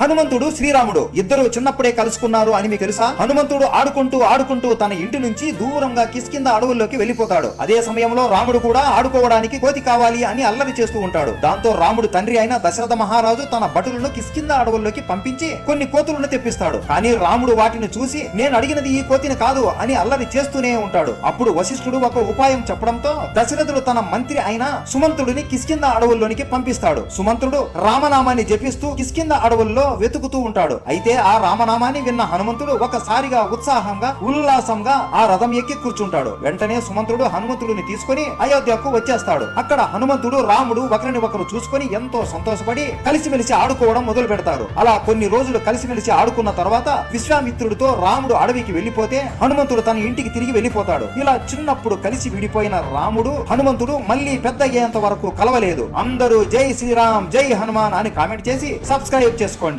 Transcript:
హనుమంతుడు శ్రీరాముడు ఇద్దరు చిన్నప్పుడే కలుసుకున్నారు అని మీకు తెలుసా? హనుమంతుడు ఆడుకుంటూ ఆడుకుంటూ తన ఇంటి నుంచి దూరంగా కిస్కింద అడవుల్లోకి వెళ్ళిపోతాడు అదే సమయంలో రాముడు కూడా ఆడుకోవడానికి కోతి కావాలి అని అల్లరి చేస్తూ ఉంటాడు. దాంతో రాముడు తండ్రి అయిన దశరథ మహారాజు తన భటులను కిస్కింద అడవుల్లోకి పంపించి కొన్ని కోతులను తెప్పిస్తాడు. కానీ రాముడు వాటిని చూసి నేను అడిగినది ఈ కోతిని కాదు అని అల్లరి చేస్తూనే ఉంటాడు. అప్పుడు వశిష్ఠుడు ఒక ఉపాయం చెప్పడంతో దశరథుడు తన మంత్రి అయిన సుమంతుడిని కిస్కింద అడవుల్లోనికి పంపిస్తాడు. సుమంతుడు రామనామాన్ని జపిస్తూ కిస్కింద అడవుల్లో వెతుకుతూ ఉంటాడు. అయితే ఆ రామనామాన్ని విన్న హనుమంతుడు ఒకసారిగా ఉత్సాహంగా ఉల్లాసంగా ఆ రథం ఎక్కి కూర్చుంటాడు. వెంటనే సుమంతుడు హనుమంతుడిని తీసుకొని అయోధ్యకు వచ్చేస్తాడు. అక్కడ హనుమంతుడు రాముడు ఒకరిని ఒకరు చూసుకొని ఎంతో సంతోషపడి కలిసిమెలిసి ఆడుకోవడం మొదలు పెడతారు. అలా కొన్ని రోజులు కలిసిమెలిసి ఆడుకున్న తర్వాత విశ్వామిత్రుడితో రాముడు అడవికి వెళ్ళిపోతే హనుమంతుడు తన ఇంటికి తిరిగి వెళ్ళిపోతాడు ఇలా చిన్నప్పుడు కలిసి విడిపోయిన రాముడు హనుమంతుడు మళ్ళీ పెద్ద అయ్యేంత వరకు కలవలేదు. అందరూ జై శ్రీరామ్ జై హనుమాన్ అని కామెంట్ చేసి సబ్స్క్రైబ్ చేసుకోండి.